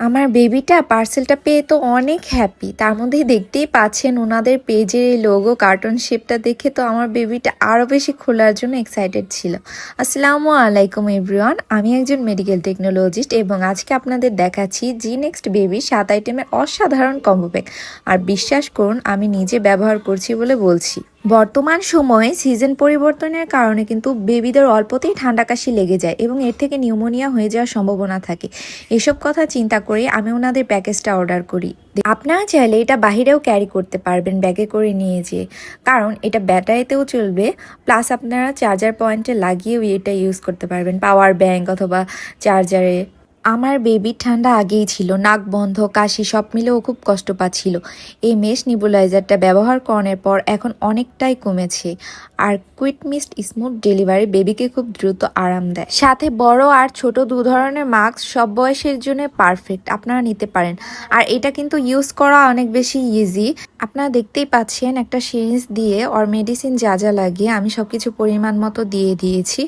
আমার বেবিটা পার্সেলটা পেয়ে তো অনেক হ্যাপি তার মধ্যেই দেখতেই পাচ্ছেন ওনাদের পেজের এই লোগো কার্টুন শেপটা দেখে তো আমার বেবিটা আরও বেশি খোলার জন্য এক্সাইটেড ছিল। আসসালামু আলাইকুম এভরিওয়ান আমি একজন মেডিকেল টেকনোলজিস্ট এবং আজকে আপনাদের দেখাচ্ছি জি নেক্সট বেবি সাত আইটেমের অসাধারণ কম্বো প্যাক আর বিশ্বাস করুন, আমি নিজে ব্যবহার করছি বলে বলছি। বর্তমান সময়ে সিজন পরিবর্তনের কারণে কিন্তু বেবিদের অল্পতেই ঠান্ডা কাশি লেগে যায় এবং এর থেকে নিউমোনিয়া হয়ে যাওয়ার সম্ভাবনা থাকে। এসব কথা চিন্তা করে আমি ওনাদের প্যাকেজটা অর্ডার করি। আপনারা চাইলে এটা বাহিরেও ক্যারি করতে পারবেন ব্যাগে করে নিয়ে যেয়ে। কারণ এটা ব্যাটারিতেও চলবে প্লাস আপনারা চার্জার পয়েন্টে লাগিয়েও এটা ইউজ করতে পারবেন। পাওয়ার ব্যাঙ্ক অথবা চার্জারে আমার বেবি ঠান্ডা আগেই ছিল, নাক বন্ধ, কাশি, সব মিলেও খুব কষ্ট পাচ্ছিল। এই মেশ নিবুলাইজারটা ব্যবহার করানোর পর এখন অনেকটাই কমেছে আর কুইট মিস্ট স্মুথ ডেলিভারি বেবিকে খুব দ্রুত আরাম দেয়। সাথে বড় আর ছোট দু ধরনের মাস্ক সব বয়সের জন্য পারফেক্ট আপনারা নিতে পারেন। আর এটা কিন্তু ইউজ করা অনেক বেশি ইজি আপনারা দেখতেই পাচ্ছেন একটা সিরিঞ্জ দিয়ে ওর মেডিসিন যা যা লাগিয়ে আমি সব কিছু পরিমাণ মতো দিয়ে দিয়েছি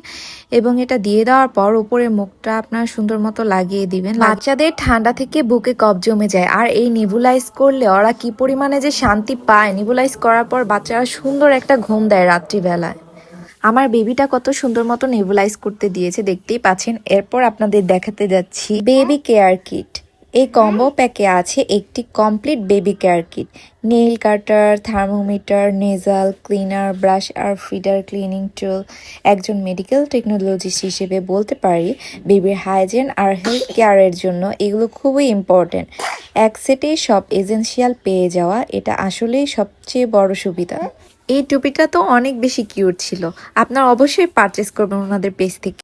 এবং এটা দিয়ে দেওয়ার পর উপরে মুখটা আপনার সুন্দর মতো লাগিয়ে দিবেন। বাচ্চাদের ঠান্ডা থেকে বুকে কফ জমে যায়। আর এই নিবুলাইজ করলে ওরা কি পরিমাণে যে শান্তি পায়? নিবুলাইজ করার পর বাচ্চারা সুন্দর একটা ঘুম দেয় রাত্রিবেলায়। আমার বেবিটা কত সুন্দর মতো নেবুলাইজ করতে দিয়েছে দেখতেই পাচ্ছেন। এরপর আপনাদের দেখাতে যাচ্ছি। Baby care kit. এই কম্বো প্যাকে আছে একটি complete baby care kit. Nail cutter, thermometer, nasal cleaner, brush আর ফিডার ক্লিনিং টুল। একজন মেডিকেল টেকনোলজিস্ট হিসেবে বলতে পারি, বেবির হাইজেন আর হেলথ কেয়ারের জন্য এগুলো খুবই ইম্পর্ট্যান্ট এক সেটেই সব এজেন্সিয়াল পেয়ে যাওয়া, এটা আসলেই সবচেয়ে বড় সুবিধা। এই টুপিটা তো অনেক বেশি কিউট ছিল। আপনার অবশ্যই পারচেস করবেন ওনাদের পেজ থেকে।